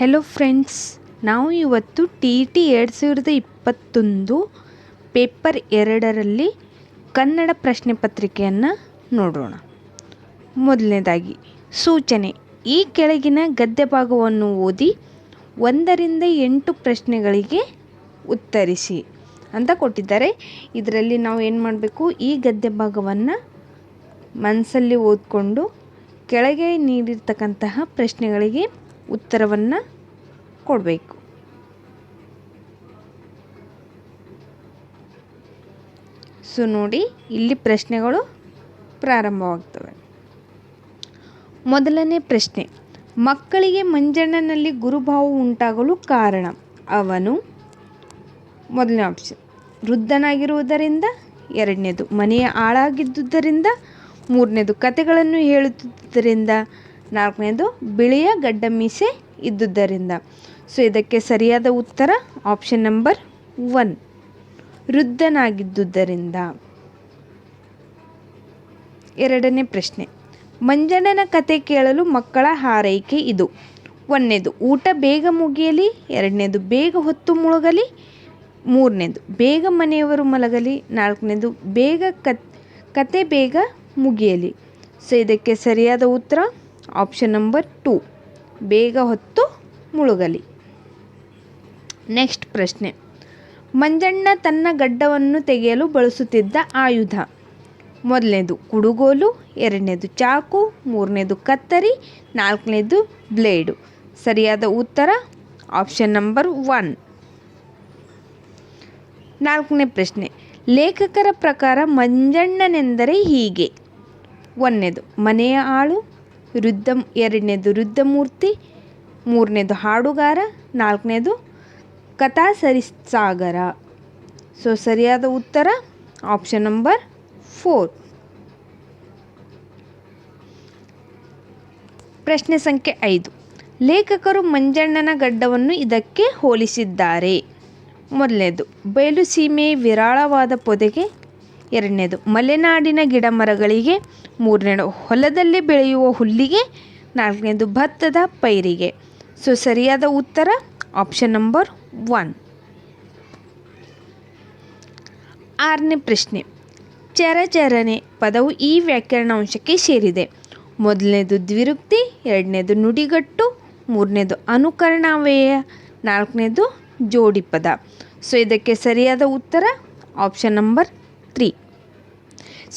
Hello friends ನಾವು ಇವತ್ತು T T ಎರಡು ಸಾವಿರದ ಇಪ್ಪತ್ತೊಂದು ಪೇಪರ್ ಎರಡರಲ್ಲಿ ಕನ್ನಡ ಪ್ರಶ್ನೆ ಪತ್ರಿಕೆಯನ್ನು ನೋಡೋಣ. ಮೊದಲನೇದಾಗಿ, ಸೂಚನೆ. ಈ ಕೆಳಗಿನ ಗದ್ಯ ಭಾಗವನ್ನು ಓದಿ ಒಂದರಿಂದ ಎಂಟು ಪ್ರಶ್ನೆಗಳಿಗೆ ಉತ್ತರಿಸಿ ಅಂತ ಕೊಟ್ಟಿದ್ದಾರೆ. ಇದರಲ್ಲಿ ನಾವು ಏನು ಮಾಡಬೇಕು? ಈ ಗದ್ಯ ಭಾಗವನ್ನು ಮನಸ್ಸಲ್ಲಿ ಓದಿಕೊಂಡು ಕೆಳಗೆ ನೀಡಿರ್ತಕ್ಕಂತಹ ಪ್ರಶ್ನೆಗಳಿಗೆ ಉತ್ತರವನ್ನು ಕೊಡಬೇಕು. ಸೊ ನೋಡಿ, ಇಲ್ಲಿ ಪ್ರಶ್ನೆಗಳು ಪ್ರಾರಂಭವಾಗ್ತವೆ. ಮೊದಲನೇ ಪ್ರಶ್ನೆ, ಮಕ್ಕಳಿಗೆ ಮಂಜಣ್ಣನಲ್ಲಿ ಗುರುಭಾವ ಉಂಟಾಗಲು ಕಾರಣ? ಅವನು ಮೊದಲನೇ ಆಪ್ಷನ್ ವೃದ್ಧನಾಗಿರುವುದರಿಂದ. ಎರಡನೇದು, ಮನೆಯ ಆಳಾಗಿದ್ದುದರಿಂದ. ಮೂರನೇದು ಕತೆಗಳನ್ನು ಹೇಳುತ್ತಿದ್ದರಿಂದ ನಾಲ್ಕನೇದು ಬಿಳಿಯ ಗಡ್ಡ ಮೀಸೆ ಇದ್ದುದರಿಂದ. ಸೊ ಇದಕ್ಕೆ ಸರಿಯಾದ ಉತ್ತರ ಆಪ್ಷನ್ ನಂಬರ್ ಒನ್ ವೃದ್ಧನಾಗಿದ್ದುದರಿಂದ. ಎರಡನೇ ಪ್ರಶ್ನೆ. ಮಂಜಣ್ಣನ ಕತೆ ಕೇಳಲು ಮಕ್ಕಳ ಹಾರೈಕೆ ಇದು. ಒಂದನೇದು, ಊಟ ಬೇಗ ಮುಗಿಯಲಿ? ಎರಡನೇದು, ಬೇಗ ಹೊತ್ತು ಮುಳುಗಲಿ? ಮೂರನೇದು, ಬೇಗ ಮನೆಯವರು ಮಲಗಲಿ? ನಾಲ್ಕನೇದು, ಬೇಗ ಕತ್, ಕತೆ ಬೇಗ ಮುಗಿಯಲಿ? ಸೊ ಇದಕ್ಕೆ ಸರಿಯಾದ ಉತ್ತರ ಆಪ್ಷನ್ ನಂಬರ್ ಟು ಬೇಗ ಹೊತ್ತು ಮುಳುಗಲಿ. ನೆಕ್ಸ್ಟ್ ಪ್ರಶ್ನೆ. ಮಂಜಣ್ಣ ತನ್ನ ಗಡ್ಡವನ್ನು ತೆಗೆಯಲು ಬಳಸುತ್ತಿದ್ದ ಆಯುಧ. ಮೊದಲನೇದು ಕುಡುಗೋಲು, ಎರಡನೇದು ಚಾಕು, ಮೂರನೇದು ಕತ್ತರಿ, ನಾಲ್ಕನೇದು ಬ್ಲೇಡು. ಸರಿಯಾದ ಉತ್ತರ? ಆಪ್ಷನ್ ನಂಬರ್ ಒನ್ ನಾಲ್ಕನೇ ಪ್ರಶ್ನೆ. ಲೇಖಕರ ಪ್ರಕಾರ ಮಂಜಣ್ಣನೆಂದರೆ ಹೀಗೆ. ಒಂದನೇದು ಮನೆಯ ಆಳು ವೃದ್ಧ ಎರಡನೇದು ವೃದ್ಧಮೂರ್ತಿ ಮೂರನೇದು ಹಾಡುಗಾರ, ನಾಲ್ಕನೇದು ಕಥಾ ಸರಿಸಾಗರ ಸೊ ಸರಿಯಾದ ಉತ್ತರ ಆಪ್ಷನ್ ನಂಬರ್ ಫೋರ್ ಪ್ರಶ್ನೆ ಸಂಖ್ಯೆ ಐದು. ಲೇಖಕರು ಮಂಜಣ್ಣನ ಗಡ್ಡವನ್ನು ಇದಕ್ಕೆ ಹೋಲಿಸಿದ್ದಾರೆ. ಮೊದಲನೇದು, ಬಯಲು ಸೀಮೆ ವಿರಾಳವಾದ ಪೊದೆಗೆ ಎರಡನೇದು, ಮಲೆನಾಡಿನ ಗಿಡ ಮರಗಳಿಗೆ ಮೂರನೇದು ಹೊಲದಲ್ಲಿ ಬೆಳೆಯುವ ಹುಲ್ಲಿಗೆ ನಾಲ್ಕನೇದು, ಭತ್ತದ ಪೈರಿಗೆ. ಸೊ, ಸರಿಯಾದ ಉತ್ತರ ಆಪ್ಷನ್ ನಂಬರ್ ಒನ್ ಆರನೇ ಪ್ರಶ್ನೆ, ಚರಚರಣೆ ಪದವು ಈ ವ್ಯಾಕರಣ ಅಂಶಕ್ಕೆ ಸೇರಿದೆ. ಮೊದಲನೇದು ದ್ವಿರುಕ್ತಿ, ಎರಡನೇದು ನುಡಿಗಟ್ಟು, ಮೂರನೇದು ಅನುಕರಣಾವಯ ನಾಲ್ಕನೇದು ಜೋಡಿ ಪದ ಸೊ, ಇದಕ್ಕೆ ಸರಿಯಾದ ಉತ್ತರ ಆಪ್ಷನ್ ನಂಬರ್ ತ್ರೀ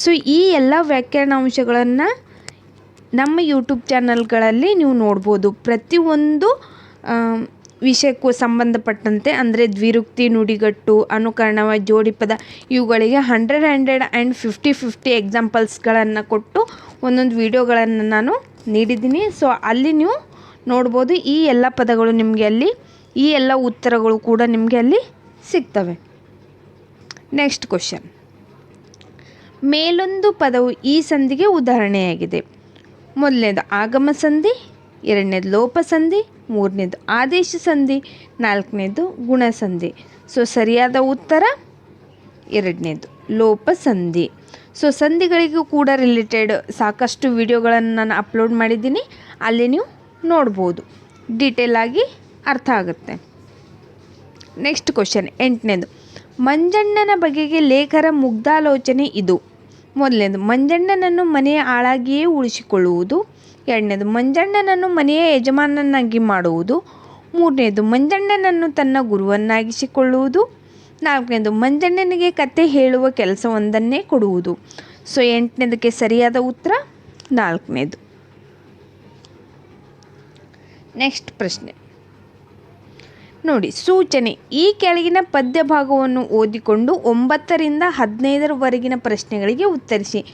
ಸೊ ಈ ಎಲ್ಲ ವ್ಯಾಕರಣಾಂಶಗಳನ್ನು ನಮ್ಮ ಯೂಟ್ಯೂಬ್ ಚಾನಲ್ಗಳಲ್ಲಿ ನೀವು ನೋಡ್ಬೋದು. ಪ್ರತಿಯೊಂದು ವಿಷಯಕ್ಕೂ ಸಂಬಂಧಪಟ್ಟಂತೆ, ಅಂದರೆ ದ್ವಿರುಕ್ತಿ, ನುಡಿಗಟ್ಟು, ಅನುಕರಣವ, ಜೋಡಿಪದ, ಇವುಗಳಿಗೆ hundred hundred and fifty fifty ಎಕ್ಸಾಂಪಲ್ಸ್ಗಳನ್ನು ಕೊಟ್ಟು ಒಂದೊಂದು ವಿಡಿಯೋಗಳನ್ನು ನಾನು ನೀಡಿದ್ದೀನಿ. ಸೊ ಅಲ್ಲಿ ನೀವು ನೋಡ್ಬೋದು ಈ ಎಲ್ಲ ಪದಗಳು ನಿಮಗೆ ಅಲ್ಲಿ, ಈ ಎಲ್ಲ ಉತ್ತರಗಳು ಕೂಡ ನಿಮಗೆ ಅಲ್ಲಿ ಸಿಗ್ತವೆ. ನೆಕ್ಸ್ಟ್ ಕ್ವಶನ್ ಮೇಲೊಂದು ಪದವು ಈ ಸಂಧಿಗೆ ಉದಾಹರಣೆಯಾಗಿದೆ. ಮೊದಲನೇದು ಆಗಮ ಸಂಧಿ, ಎರಡನೇದು ಲೋಪ ಸಂಧಿ, ಮೂರನೇದು ಆದೇಶ ಸಂಧಿ, ನಾಲ್ಕನೇದು ಗುಣ ಸಂಧಿ. ಸೊ, ಸರಿಯಾದ ಉತ್ತರ ಎರಡನೇದು ಲೋಪ ಸಂಧಿ. ಸೊ, ಸಂಧಿಗಳಿಗೂ ಕೂಡ ರಿಲೇಟೆಡ್ ಸಾಕಷ್ಟು ವಿಡಿಯೋಗಳನ್ನು ನಾನು ಅಪ್ಲೋಡ್ ಮಾಡಿದ್ದೀನಿ. ಅಲ್ಲಿ ನೀವು ನೋಡ್ಬೋದು. ಡೀಟೇಲಾಗಿ ಅರ್ಥ ಆಗುತ್ತೆ. Next question ಎಂಟನೇದು. ಮಂಜಣ್ಣನ ಬಗೆಗೆ ಲೇಖರ ಮುಗ್ಧಾಲೋಚನೆ ಇದು. ಮೊದಲನೇದು, ಮಂಜಣ್ಣನನ್ನು ಮನೆಯ ಆಳಾಗಿಯೇ ಉಳಿಸಿಕೊಳ್ಳುವುದು. ಎರಡನೇದು, ಮಂಜಣ್ಣನನ್ನು ಮನೆಯ ಯಜಮಾನನಾಗಿ ಮಾಡುವುದು. ಮೂರನೇದು, ಮಂಜಣ್ಣನನ್ನು ತನ್ನ ಗುರುವನ್ನಾಗಿಸಿಕೊಳ್ಳುವುದು. ನಾಲ್ಕನೇದು, ಮಂಜಣ್ಣನಿಗೆ ಕತೆ ಹೇಳುವ ಕೆಲಸವೊಂದನ್ನೇ ಕೊಡುವುದು. ಸೊ, ಎಂಟನೇದಕ್ಕೆ ಸರಿಯಾದ ಉತ್ತರ? ನಾಲ್ಕನೇದು. ನೆಕ್ಸ್ಟ್ ಪ್ರಶ್ನೆ. ನೋಡಿ, ಸೂಚನೆ. ಈ ಕೆಳಗಿನ ಪದ್ಯ ಭಾಗವನ್ನು ಓದಿಕೊಂಡು ಒಂಬತ್ತರಿಂದ ಹದಿನೈದರವರೆಗಿನ ಪ್ರಶ್ನೆಗಳಿಗೆ ಉತ್ತರಿಸಿ.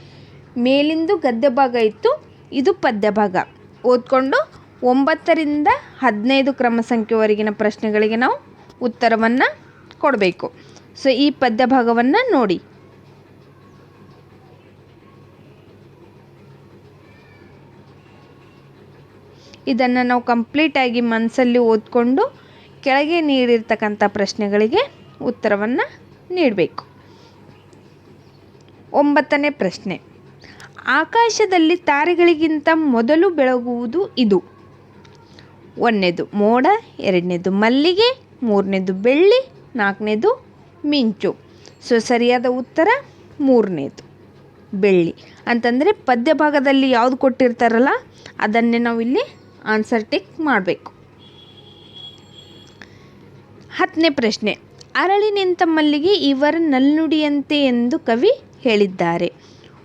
ಮೇಲಿಂದು ಗದ್ಯ ಭಾಗ ಇತ್ತು, ಇದು ಪದ್ಯ ಭಾಗ ಓದ್ಕೊಂಡು ಒಂಬತ್ತರಿಂದ ಹದಿನೈದು ಕ್ರಮ ಸಂಖ್ಯೆವರೆಗಿನ ಪ್ರಶ್ನೆಗಳಿಗೆ ನಾವು ಉತ್ತರವನ್ನು ಕೊಡಬೇಕು. ಸೊ, ಈ ಪದ್ಯ ಭಾಗವನ್ನು ನೋಡಿ. ಇದನ್ನು ನಾವು ಕಂಪ್ಲೀಟಾಗಿ ಮನಸ್ಸಲ್ಲಿ ಓದ್ಕೊಂಡು ಕೆಳಗೆ ನೀಡಿರ್ತಕ್ಕಂಥ ಪ್ರಶ್ನೆಗಳಿಗೆ ಉತ್ತರವನ್ನು ನೀಡಬೇಕು. ಒಂಬತ್ತನೇ ಪ್ರಶ್ನೆ, ಆಕಾಶದಲ್ಲಿ ತಾರೆಗಳಿಗಿಂತ ಮೊದಲು ಬೆಳಗುವುದು ಇದು? ಒಂದನೇದು ಮೋಡ, ಎರಡನೇದು ಮಲ್ಲಿಗೆ, ಮೂರನೇದು ಬೆಳ್ಳಿ, ನಾಲ್ಕನೇದು ಮಿಂಚು. ಸೊ, ಸರಿಯಾದ ಉತ್ತರ ಮೂರನೇದು ಬೆಳ್ಳಿ. ಅಂತಂದರೆ ಪದ್ಯ ಭಾಗದಲ್ಲಿ ಯಾವುದು ಕೊಟ್ಟಿರ್ತಾರಲ್ಲ, ಅದನ್ನೇ ನಾವು ಇಲ್ಲಿ ಆನ್ಸರ್ ಟಿಕ್ ಮಾಡಬೇಕು. ಹತ್ತನೇ ಪ್ರಶ್ನೆ, ಅರಳಿ ನಿಂತ ಮಲ್ಲಿಗೆ ಇವರ ನಲ್ನುಡಿಯಂತೆ ಎಂದು ಕವಿ ಹೇಳಿದ್ದಾರೆ.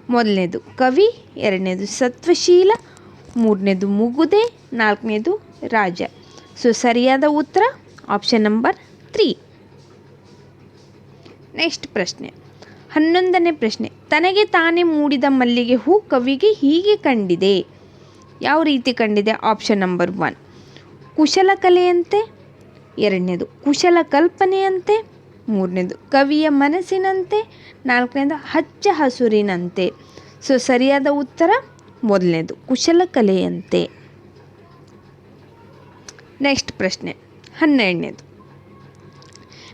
ಮೊದಲನೇದು, ಕವಿ, ಎರಡನೇದು ಸತ್ವಶೀಲ, ಮೂರನೇದು ಮುಗುದೆ, ನಾಲ್ಕನೇದು ರಾಜ. ಸೊ, ಸರಿಯಾದ ಉತ್ತರ? ಆಪ್ಷನ್ ನಂಬರ್ ತ್ರೀ ನೆಕ್ಸ್ಟ್ ಪ್ರಶ್ನೆ, ಹನ್ನೊಂದನೇ ಪ್ರಶ್ನೆ, ತನಗೆ ತಾನೇ ಮೂಡಿದ ಮಲ್ಲಿಗೆ ಹೂ ಕವಿಗೆ ಹೀಗೆ ಕಂಡಿದೆ? ಯಾವ ರೀತಿ ಕಂಡಿದೆ? ಆಪ್ಷನ್ ನಂಬರ್ ಒನ್ ಕುಶಲಕಲೆಯಂತೆ ಎರಡನೇದು, ಕುಶಲ ಕಲ್ಪನೆಯಂತೆ. ಮೂರನೇದು, ಕವಿಯ ಮನಸ್ಸಿನಂತೆ. ನಾಲ್ಕನೇದು, ಹಚ್ಚ ಹಸುರಿನಂತೆ. ಸೊ, ಸರಿಯಾದ ಉತ್ತರ ಮೊದಲನೇದು ಕುಶಲಕಲೆಯಂತೆ ನೆಕ್ಸ್ಟ್ ಪ್ರಶ್ನೆ, ಹನ್ನೆರಡನೇದು.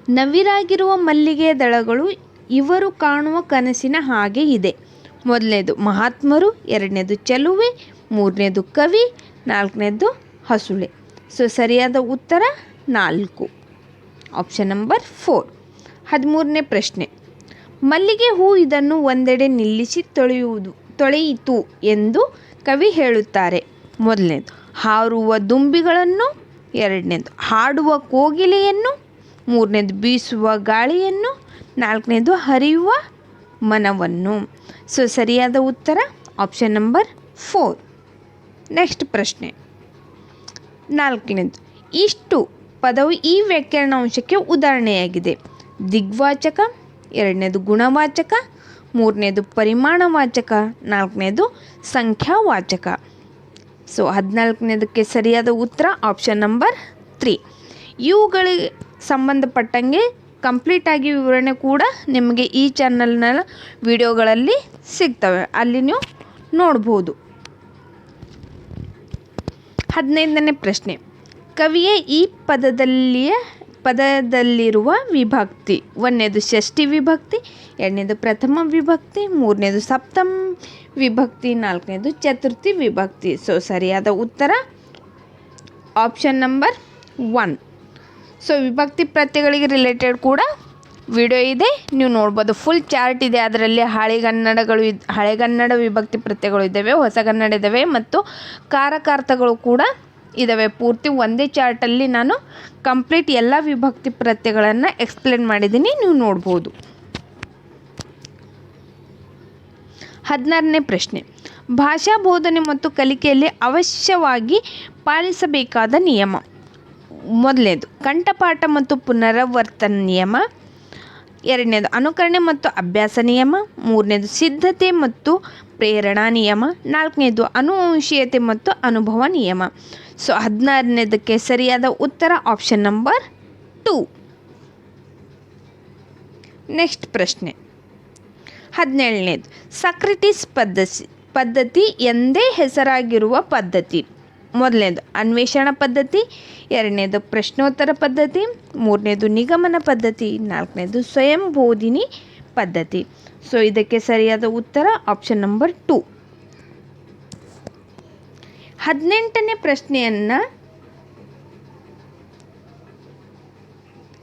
ನವಿರಾಗಿರುವ ಮಲ್ಲಿಗೆ ದಳಗಳು ಇವರು ಕಾಣುವ ಕನಸಿನ ಹಾಗೆ ಇದೆ. ಮೊದಲನೇದು, ಮಹಾತ್ಮರು, ಎರಡನೇದು, ಚಲುವೆ, ಮೂರನೇದು, ಕವಿ, ನಾಲ್ಕನೇದು, ಹಸುಳೆ. ಸೊ, ಸರಿಯಾದ ಉತ್ತರ ನಾಲ್ಕು. ಆಪ್ಷನ್ ನಂಬರ್ ಫೋರ್ ಹದಿಮೂರನೇ ಪ್ರಶ್ನೆ. ಮಲ್ಲಿಗೆ ಹೂ ಇದನ್ನು ಒಂದೆಡೆ ನಿಲ್ಲಿಸಿ ತೊಳೆಯುವುದು, ತೊಳೆಯಿತು ಎಂದು ಕವಿ ಹೇಳುತ್ತಾರೆ. ಮೊದಲನೇದು, ಹಾರುವ ದುಂಬಿಗಳನ್ನು, ಎರಡನೇದು, ಹಾಡುವ ಕೋಗಿಲೆಯನ್ನು, ಮೂರನೇದು, ಬೀಸುವ ಗಾಳಿಯನ್ನು, ನಾಲ್ಕನೇದು, ಹರಿಯುವ ಮನವನ್ನು. ಸೊ ಸರಿಯಾದ ಉತ್ತರ? ಆಪ್ಷನ್ ನಂಬರ್ ಫೋರ್ ನೆಕ್ಸ್ಟ್ ಪ್ರಶ್ನೆ. ನಾಲ್ಕನೇದು, ಇಷ್ಟು ಪದವು ಈ ವ್ಯಾಕರಣಾಂಶಕ್ಕೆ ಉದಾಹರಣೆಯಾಗಿದೆ. ದಿಗ್ವಾಚಕ, ಎರಡನೇದು ಗುಣವಾಚಕ, ಮೂರನೇದು ಪರಿಮಾಣವಾಚಕ, ನಾಲ್ಕನೇದು ಸಂಖ್ಯಾವಾಚಕ. ಸೊ ಹದಿನಾಲ್ಕನೇದಕ್ಕೆ ಸರಿಯಾದ ಉತ್ತರ ಆಪ್ಷನ್ ನಂಬರ್ ತ್ರೀ ಇವುಗಳಿಗೆ ಸಂಬಂಧಪಟ್ಟಂಗೆ ಕಂಪ್ಲೀಟಾಗಿ ವಿವರಣೆ ಕೂಡ ನಿಮಗೆ ಈ ಚಾನಲ್ನ ವಿಡಿಯೋಗಳಲ್ಲಿ ಸಿಗ್ತವೆ. ಅಲ್ಲಿ ನೀವು ನೋಡ್ಬೋದು. ಹದಿನೈದನೇ ಪ್ರಶ್ನೆ. ಕವಿಯೇ ಈ ಪದದಲ್ಲಿಯ, ಪದದಲ್ಲಿರುವ ವಿಭಕ್ತಿ. ಒಂದನೇದು ಷಷ್ಠಿ ವಿಭಕ್ತಿ, ಎರಡನೇದು ಪ್ರಥಮ ವಿಭಕ್ತಿ, ಮೂರನೇದು ಸಪ್ತಮ ವಿಭಕ್ತಿ, ನಾಲ್ಕನೇದು ಚತುರ್ಥಿ ವಿಭಕ್ತಿ. ಸೊ ಸರಿಯಾದ ಉತ್ತರ? ಆಪ್ಷನ್ ನಂಬರ್ ಒನ್ ಸೊ ವಿಭಕ್ತಿ ಪ್ರತ್ಯಗಳಿಗೆ ರಿಲೇಟೆಡ್ ಕೂಡ ವಿಡಿಯೋ ಇದೆ. ನೀವು ನೋಡ್ಬೋದು ಫುಲ್ ಚಾರ್ಟ್ ಇದೆ. ಅದರಲ್ಲಿ ಹಳೆಗನ್ನಡಗಳು ಹಳೆಗನ್ನಡ ವಿಭಕ್ತಿ ಪ್ರತ್ಯಗಳು ಇದ್ದಾವೆ ಹೊಸಗನ್ನಡ ಇದ್ದಾವೆ ಮತ್ತು ಕಾರಕಾರ್ಥಗಳು ಕೂಡ ಇದ್ದಾವೆ ಪೂರ್ತಿ ಒಂದೇ ಚಾರ್ಟಲ್ಲಿ ನಾನು ಕಂಪ್ಲೀಟ್ ಎಲ್ಲ ವಿಭಕ್ತಿ ಪ್ರತ್ಯಗಳನ್ನು ಎಕ್ಸ್ಪ್ಲೇನ್ ಮಾಡಿದ್ದೀನಿ. ನೀವು ನೋಡ್ಬೋದು. ಹದಿನಾರನೇ ಪ್ರಶ್ನೆ. ಭಾಷಾ ಬೋಧನೆ ಮತ್ತು ಕಲಿಕೆಯಲ್ಲಿ ಅವಶ್ಯವಾಗಿ ಪಾಲಿಸಬೇಕಾದ ನಿಯಮ. ಮೊದಲನೇದು, ಕಂಠಪಾಠ ಮತ್ತು ಪುನರಾವರ್ತನ ನಿಯಮ. ಎರಡನೇದು, ಅನುಕರಣೆ ಮತ್ತು ಅಭ್ಯಾಸ ನಿಯಮ. ಮೂರನೇದು, ಸಿದ್ಧತೆ ಮತ್ತು ಪ್ರೇರಣಾ ನಿಯಮ, ನಾಲ್ಕನೇದು ಅನುವಂಶೀಯತೆ ಮತ್ತು ಅನುಭವ ನಿಯಮ. ಸೊ ಹದಿನಾರನೇದಕ್ಕೆ ಸರಿಯಾದ ಉತ್ತರ ಆಪ್ಷನ್ ನಂಬರ್ ಟೂ ನೆಕ್ಸ್ಟ್ ಪ್ರಶ್ನೆ. ಹದಿನೇಳನೇದು, ಸಕ್ರಿಟಿಸ್ ಪದ್ಧತಿ ಪದ್ಧತಿ ಎಂದೇ ಹೆಸರಾಗಿರುವ ಪದ್ಧತಿ. ಮೊದಲನೇದು, ಅನ್ವೇಷಣ ಪದ್ಧತಿ, ಎರಡನೇದು ಪ್ರಶ್ನೋತ್ತರ ಪದ್ಧತಿ, ಮೂರನೇದು ನಿಗಮನ ಪದ್ಧತಿ, ನಾಲ್ಕನೇದು ಸ್ವಯಂ ಬೋಧಿನಿ ಪದ್ಧತಿ. ಸೊ ಇದಕ್ಕೆ ಸರಿಯಾದ ಉತ್ತರ ಆಪ್ಷನ್ ನಂಬರ್ ಟು ಹದಿನೆಂಟನೇ ಪ್ರಶ್ನೆಯನ್ನು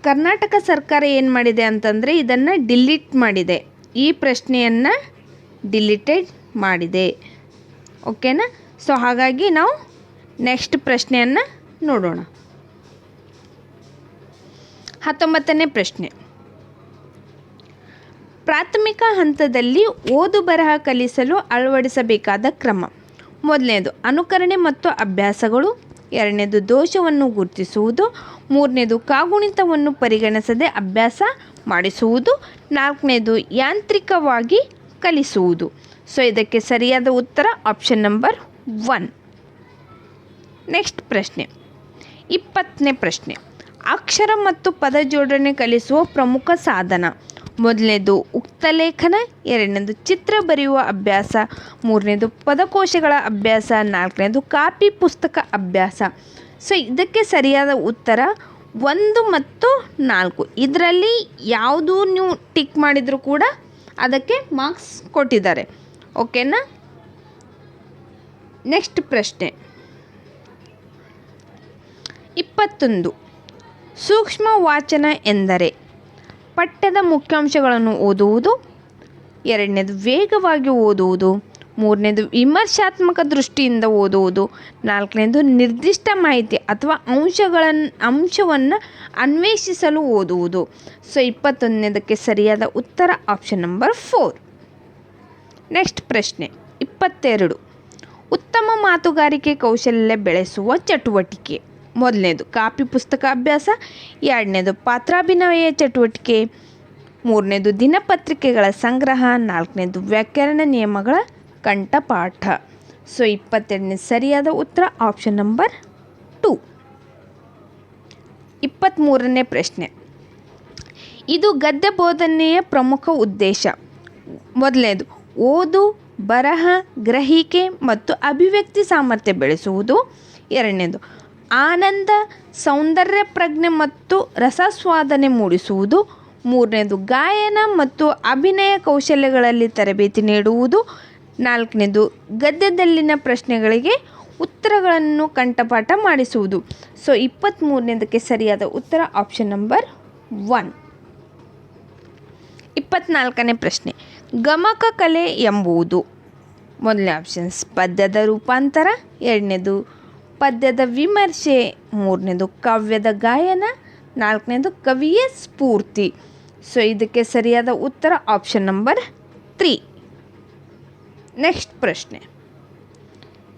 ಕರ್ನಾಟಕ ಸರ್ಕಾರ ಏನು ಮಾಡಿದೆ ಅಂತಂದರೆ ಇದನ್ನು ಡಿಲೀಟ್ ಮಾಡಿದೆ. ಈ ಪ್ರಶ್ನೆಯನ್ನು ಡಿಲೀಟೆಡ್ ಮಾಡಿದೆ. ಓಕೆನಾ ಸೊ ಹಾಗಾಗಿ ನಾವು ನೆಕ್ಸ್ಟ್ ಪ್ರಶ್ನೆಯನ್ನು ನೋಡೋಣ. ಹತ್ತೊಂಬತ್ತನೇ ಪ್ರಶ್ನೆ. ಪ್ರಾಥಮಿಕ ಹಂತದಲ್ಲಿ ಓದು ಬರಹ ಕಲಿಸಲು ಅಳವಡಿಸಬೇಕಾದ ಕ್ರಮ. ಮೊದಲನೇದು, ಅನುಕರಣೆ ಮತ್ತು ಅಭ್ಯಾಸಗಳು. ಎರಡನೇದು, ದೋಷವನ್ನು ಗುರುತಿಸುವುದು. ಮೂರನೇದು, ಕಾಗುಣಿತವನ್ನು ಪರಿಗಣಿಸದೆ ಅಭ್ಯಾಸ ಮಾಡಿಸುವುದು. ನಾಲ್ಕನೇದು, ಯಾಂತ್ರಿಕವಾಗಿ ಕಲಿಸುವುದು. ಸೊ ಇದಕ್ಕೆ ಸರಿಯಾದ ಉತ್ತರ ಆಪ್ಷನ್ ನಂಬರ್ ಒನ್ ನೆಕ್ಸ್ಟ್ ಪ್ರಶ್ನೆ. ಇಪ್ಪತ್ತನೇ ಪ್ರಶ್ನೆ. ಅಕ್ಷರ ಮತ್ತು ಪದ ಜೋಡಣೆ ಕಲಿಸುವ ಪ್ರಮುಖ ಸಾಧನ. ಮೊದಲನೇದು ಉಕ್ತಲೇಖನ ಎರಡನೇದು ಚಿತ್ರ ಬರೆಯುವ ಅಭ್ಯಾಸ, ಮೂರನೇದು ಪದಕೋಶಗಳ ಅಭ್ಯಾಸ, ನಾಲ್ಕನೇದು ಕಾಪಿ ಪುಸ್ತಕ ಅಭ್ಯಾಸ. ಸೊ ಇದಕ್ಕೆ ಸರಿಯಾದ ಉತ್ತರ ಒಂದು ಮತ್ತು ನಾಲ್ಕು. ಇದರಲ್ಲಿ ಯಾವುದು ನೀವು ಟಿಕ್ ಮಾಡಿದರೂ ಕೂಡ ಅದಕ್ಕೆ ಮಾರ್ಕ್ಸ್ ಕೊಟ್ಟಿದ್ದಾರೆ. ಓಕೆನಾ ನೆಕ್ಸ್ಟ್ ಪ್ರಶ್ನೆ. ಇಪ್ಪತ್ತೊಂದು. ಸೂಕ್ಷ್ಮ ವಾಚನ ಎಂದರೆ ಪಠ್ಯದ ಮುಖ್ಯಾಂಶಗಳನ್ನು ಓದುವುದು, ಎರಡನೇದು ವೇಗವಾಗಿ ಓದುವುದು, ಮೂರನೇದು ವಿಮರ್ಶಾತ್ಮಕ ದೃಷ್ಟಿಯಿಂದ ಓದುವುದು, ನಾಲ್ಕನೇದು ನಿರ್ದಿಷ್ಟ ಮಾಹಿತಿ ಅಥವಾ ಅಂಶಗಳನ್ನು ಅಂಶವನ್ನು ಅನ್ವೇಷಿಸಲು ಓದುವುದು. ಸೊ, ಇಪ್ಪತ್ತೊಂದನೇದಕ್ಕೆ ಸರಿಯಾದ ಉತ್ತರ ಆಪ್ಷನ್ ನಂಬರ್ ಫೋರ್. ನೆಕ್ಸ್ಟ್ ಪ್ರಶ್ನೆ, ಇಪ್ಪತ್ತೆರಡು. ಉತ್ತಮ ಮಾತುಗಾರಿಕೆ ಕೌಶಲ್ಯ ಬೆಳೆಸುವ ಚಟುವಟಿಕೆ. ಮೊದಲನೇದು, ಕಾಪಿ ಪುಸ್ತಕ ಅಭ್ಯಾಸ, ಎರಡನೇದು, ಪಾತ್ರಾಭಿನಯ ಚಟುವಟಿಕೆ, ಮೂರನೇದು, ದಿನಪತ್ರಿಕೆಗಳ ಸಂಗ್ರಹ, ನಾಲ್ಕನೇದು, ವ್ಯಾಕರಣ ನಿಯಮಗಳ ಕಂಠಪಾಠ. ಸೊ ಇಪ್ಪತ್ತೆರಡನೇ ಸರಿಯಾದ ಉತ್ತರ ಆಪ್ಷನ್ ನಂಬರ್ ಟು ಇಪ್ಪತ್ತ್ಮೂರನೇ ಪ್ರಶ್ನೆ. ಇದು ಗದ್ಯ ಬೋಧನೆಯ ಪ್ರಮುಖ ಉದ್ದೇಶ. ಮೊದಲನೇದು, ಓದು, ಬರಹ, ಗ್ರಹಿಕೆ ಮತ್ತು ಅಭಿವ್ಯಕ್ತಿ ಸಾಮರ್ಥ್ಯ ಬೆಳೆಸುವುದು. ಎರಡನೇದು ಆನಂದ, ಸೌಂದರ್ಯ ಪ್ರಜ್ಞೆ ಮತ್ತು ರಸಸ್ವಾದನೆ ಮೂಡಿಸುವುದು. ಮೂರನೇದು, ಗಾಯನ ಮತ್ತು ಅಭಿನಯ ಕೌಶಲ್ಯಗಳಲ್ಲಿ ತರಬೇತಿ ನೀಡುವುದು. ನಾಲ್ಕನೇದು, ಗದ್ಯದಲ್ಲಿನ ಪ್ರಶ್ನೆಗಳಿಗೆ ಉತ್ತರಗಳನ್ನು ಕಂಠಪಾಠ ಮಾಡಿಸುವುದು. ಸೊ ಇಪ್ಪತ್ತ್ಮೂರನೇದಕ್ಕೆ ಸರಿಯಾದ ಉತ್ತರ ಆಪ್ಷನ್ ನಂಬರ್ ಒನ್. ಇಪ್ಪತ್ನಾಲ್ಕನೇ ಪ್ರಶ್ನೆ, ಗಮಕ ಕಲೆ ಎಂಬುವುದು. ಮೊದಲನೇ ಆಪ್ಷನ್ಸ್, ಪದ್ಯದ ರೂಪಾಂತರ. ಎರಡನೇದು ಪದ್ಯದ ವಿಮರ್ಶೆ, ಮೂರನೇದು ಕಾವ್ಯದ ಗಾಯನ, ನಾಲ್ಕನೇದು ಕವಿಯ ಸ್ಫೂರ್ತಿ. ಸೊ ಇದಕ್ಕೆ ಸರಿಯಾದ ಉತ್ತರ ಆಪ್ಷನ್ ನಂಬರ್ ತ್ರೀ ನೆಕ್ಸ್ಟ್ ಪ್ರಶ್ನೆ.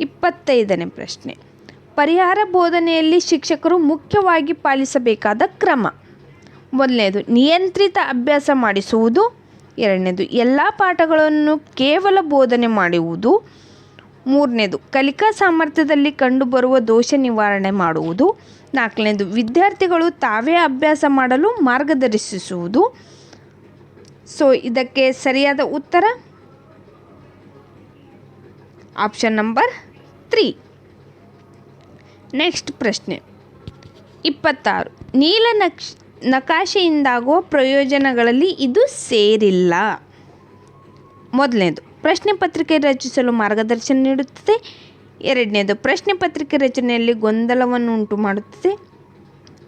ಇಪ್ಪತ್ತೈದನೇ ಪ್ರಶ್ನೆ. ಪರಿಹಾರ ಬೋಧನೆಯಲ್ಲಿ ಶಿಕ್ಷಕರು ಮುಖ್ಯವಾಗಿ ಪಾಲಿಸಬೇಕಾದ ಕ್ರಮ. ಮೊದಲನೇದು, ನಿಯಂತ್ರಿತ ಅಭ್ಯಾಸ ಮಾಡಿಸುವುದು. ಎರಡನೇದು, ಎಲ್ಲ ಪಾಠಗಳನ್ನು ಕೇವಲ ಬೋಧನೆ ಮಾಡುವುದು ಮೂರನೇದು, ಕಲಿಕಾ ಸಾಮರ್ಥ್ಯದಲ್ಲಿ ಕಂಡುಬರುವ ದೋಷ ನಿವಾರಣೆ ಮಾಡುವುದು. ನಾಲ್ಕನೇದು, ವಿದ್ಯಾರ್ಥಿಗಳು ತಾವೇ ಅಭ್ಯಾಸ ಮಾಡಲು ಮಾರ್ಗದರ್ಶಿಸುವುದು. ಸೊ ಇದಕ್ಕೆ ಸರಿಯಾದ ಉತ್ತರ? ಆಪ್ಷನ್ ನಂಬರ್ ತ್ರೀ ನೆಕ್ಸ್ಟ್ ಪ್ರಶ್ನೆ. ಇಪ್ಪತ್ತಾರು ನೀಲನಕ್ಷ ನಕಾಶೆಯಿಂದಾಗುವ ಪ್ರಯೋಜನಗಳಲ್ಲಿ ಇದು ಸೇರಿಲ್ಲ. ಮೊದಲನೇದು ಪ್ರಶ್ನೆ ಪತ್ರಿಕೆ ರಚಿಸಲು ಮಾರ್ಗದರ್ಶನ ನೀಡುತ್ತದೆ. ಎರಡನೇದು, ಪ್ರಶ್ನೆ ಪತ್ರಿಕೆ ರಚನೆಯಲ್ಲಿ ಗೊಂದಲವನ್ನು ಉಂಟು ಮಾಡುತ್ತದೆ.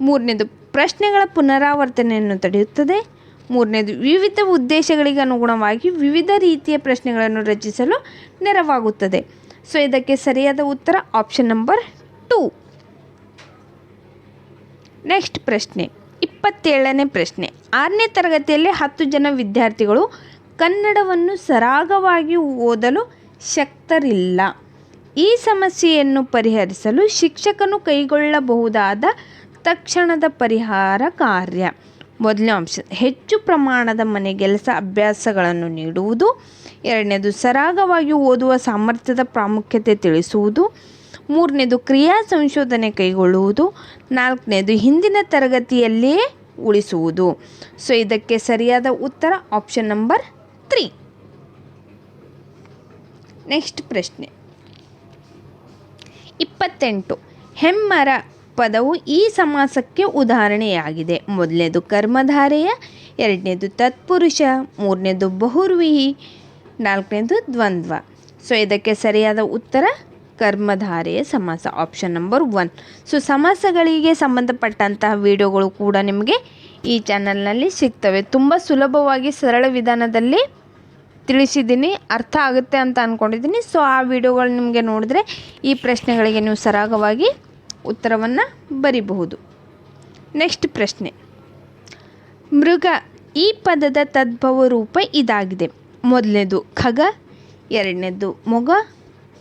ಮೂರನೇದು, ಪ್ರಶ್ನೆಗಳ ಪುನರಾವರ್ತನೆಯನ್ನು ತಡೆಯುತ್ತದೆ. ಮೂರನೇದು, ವಿವಿಧ ಉದ್ದೇಶಗಳಿಗೆ ಅನುಗುಣವಾಗಿ ವಿವಿಧ ರೀತಿಯ ಪ್ರಶ್ನೆಗಳನ್ನು ರಚಿಸಲು ನೆರವಾಗುತ್ತದೆ. ಸೊ, ಇದಕ್ಕೆ ಸರಿಯಾದ ಉತ್ತರ ಆಪ್ಷನ್ ನಂಬರ್ ಟೂ. ನೆಕ್ಸ್ಟ್ ಪ್ರಶ್ನೆ, ಇಪ್ಪತ್ತೇಳನೇ ಪ್ರಶ್ನೆ. ಆರನೇ ತರಗತಿಯಲ್ಲಿ ಹತ್ತು ಜನ ವಿದ್ಯಾರ್ಥಿಗಳು ಕನ್ನಡವನ್ನು ಸರಾಗವಾಗಿ ಓದಲು ಶಕ್ತರಿಲ್ಲ. ಈ ಸಮಸ್ಯೆಯನ್ನು ಪರಿಹರಿಸಲು ಶಿಕ್ಷಕನು ಕೈಗೊಳ್ಳಬಹುದಾದ ತಕ್ಷಣದ ಪರಿಹಾರ ಕಾರ್ಯ. ಮೊದಲನೇ ಅಂಶ, ಹೆಚ್ಚು ಪ್ರಮಾಣದ ಮನೆಗೆಲಸ ಅಭ್ಯಾಸಗಳನ್ನು ನೀಡುವುದು. ಎರಡನೇದು, ಸರಾಗವಾಗಿ ಓದುವ ಸಾಮರ್ಥ್ಯದ ಪ್ರಾಮುಖ್ಯತೆ ತಿಳಿಸುವುದು. ಮೂರನೇದು, ಕ್ರಿಯಾ ಸಂಶೋಧನೆ ಕೈಗೊಳ್ಳುವುದು. ನಾಲ್ಕನೇದು, ಹಿಂದಿನ ತರಗತಿಯಲ್ಲಿಯೇ ಉಳಿಸುವುದು. ಸೊ, ಇದಕ್ಕೆ ಸರಿಯಾದ ಉತ್ತರ ಆಪ್ಷನ್ ನಂಬರ್ ತ್ರೀ ನೆಕ್ಸ್ಟ್ ಪ್ರಶ್ನೆ. ಇಪ್ಪತ್ತೆಂಟು. ಹೆಮ್ಮರ ಪದವು ಈ ಸಮಾಸಕ್ಕೆ ಉದಾಹರಣೆಯಾಗಿದೆ. ಮೊದಲನೇದು ಕರ್ಮಧಾರೆಯ, ಎರಡನೇದು ತತ್ಪುರುಷ, ಮೂರನೇದು ಬಹುರ್ವಿಹಿ, ನಾಲ್ಕನೇದು ದ್ವಂದ್ವ. ಸೊ ಇದಕ್ಕೆ ಸರಿಯಾದ ಉತ್ತರ ಕರ್ಮಧಾರೆಯ ಸಮಾಸ ಆಪ್ಷನ್ ನಂಬರ್ ಒನ್ ಸೊ ಸಮಾಸಗಳಿಗೆ ಸಂಬಂಧಪಟ್ಟಂತಹ ವಿಡಿಯೋಗಳು ಕೂಡ ನಿಮಗೆ ಈ ಚಾನಲ್ನಲ್ಲಿ ಸಿಗ್ತವೆ. ತುಂಬ ಸುಲಭವಾಗಿ ಸರಳ ವಿಧಾನದಲ್ಲಿ ತಿಳಿಸಿದ್ದೀನಿ, ಅರ್ಥ ಆಗುತ್ತೆ ಅಂತ ಅಂದ್ಕೊಂಡಿದ್ದೀನಿ ಸೊ ಆ ವಿಡಿಯೋಗಳು ನಿಮಗೆ ನೋಡಿದ್ರೆ ಈ ಪ್ರಶ್ನೆಗಳಿಗೆ ನೀವು ಸರಾಗವಾಗಿ ಉತ್ತರವನ್ನು ಬರಿಬಹುದು. ನೆಕ್ಸ್ಟ್ ಪ್ರಶ್ನೆ. ಮೃಗ ಈ ಪದದ ತದ್ಭವ ರೂಪ ಇದಾಗಿದೆ. ಮೊದಲನೇದು ಖಗ, ಎರಡನೇದು ಮೊಗ,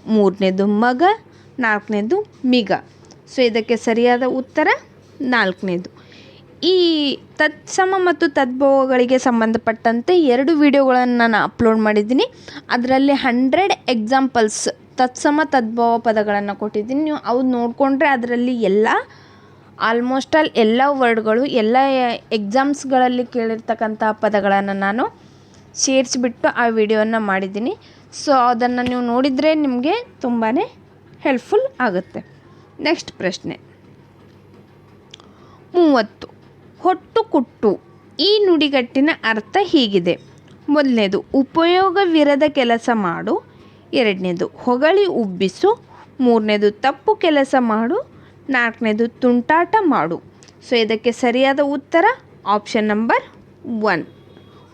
ಮೂರನೇದು ಮಗ, ನಾಲ್ಕನೇದು ಮಿಗ. ಸೊ ಇದಕ್ಕೆ ಸರಿಯಾದ ಉತ್ತರ ನಾಲ್ಕನೇದು. ಈ ತತ್ಸಮ ಮತ್ತು ತದ್ಭವಗಳಿಗೆ ಸಂಬಂಧಪಟ್ಟಂತೆ ಎರಡು ವಿಡಿಯೋಗಳನ್ನು ನಾನು ಅಪ್ಲೋಡ್ ಮಾಡಿದ್ದೀನಿ. ಅದರಲ್ಲಿ ಹಂಡ್ರೆಡ್ ಎಕ್ಸಾಂಪಲ್ಸ್ ತತ್ಸಮ ತದ್ಭವ ಪದಗಳನ್ನು ಕೊಟ್ಟಿದ್ದೀನಿ. ನೀವು ಅವು ನೋಡಿಕೊಂಡ್ರೆ ಅದರಲ್ಲಿ ಎಲ್ಲ ಆಲ್ಮೋಸ್ಟ್ ಆಲ್ ಎಲ್ಲ ವರ್ಡ್ಗಳು ಎಲ್ಲ ಎಕ್ಸಾಮ್ಸ್ಗಳಲ್ಲಿ ಕೇಳಿರ್ತಕ್ಕಂಥ ಪದಗಳನ್ನು ನಾನು ಸೇರಿಸ್ಬಿಟ್ಟು ಆ ವಿಡಿಯೋನ ಮಾಡಿದ್ದೀನಿ. ಸೊ ಅದನ್ನು ನೀವು ನೋಡಿದರೆ ನಿಮಗೆ ತುಂಬಾ ಹೆಲ್ಪ್ಫುಲ್ ಆಗುತ್ತೆ. ನೆಕ್ಸ್ಟ್ ಪ್ರಶ್ನೆ. ಮೂವತ್ತು. ಹೊಟ್ಟು ಕುಟ್ಟು ಈ ನುಡಿಗಟ್ಟಿನ ಅರ್ಥ ಹೀಗಿದೆ. ಮೊದಲನೇದು, ಉಪಯೋಗವಿರದ ಕೆಲಸ ಮಾಡು. ಎರಡನೇದು, ಹೊಗಳಿ ಉಬ್ಬಿಸು. ಮೂರನೇದು, ತಪ್ಪು ಕೆಲಸ ಮಾಡು. ನಾಲ್ಕನೇದು, ತುಂಟಾಟ ಮಾಡು. ಸೊ ಇದಕ್ಕೆ ಸರಿಯಾದ ಉತ್ತರ ಆಪ್ಷನ್ ನಂಬರ್ ಒನ್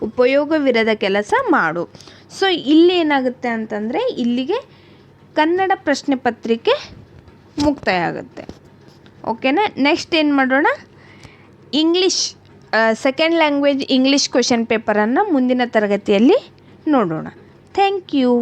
ಉಪಯೋಗವಿರದ ಕೆಲಸ ಮಾಡು. ಸೊ ಇಲ್ಲಿ ಏನಾಗುತ್ತೆ ಅಂತಂದರೆ, ಇಲ್ಲಿಗೆ ಕನ್ನಡ ಪ್ರಶ್ನೆ ಪತ್ರಿಕೆ ಮುಕ್ತಾಯ ಆಗುತ್ತೆ. ಓಕೆನಾ ನೆಕ್ಸ್ಟ್ ಏನು ಮಾಡೋಣ? English second language English question ಪೇಪರನ್ನು ಮುಂದಿನ ತರಗತಿಯಲ್ಲಿ ನೋಡೋಣ. Thank you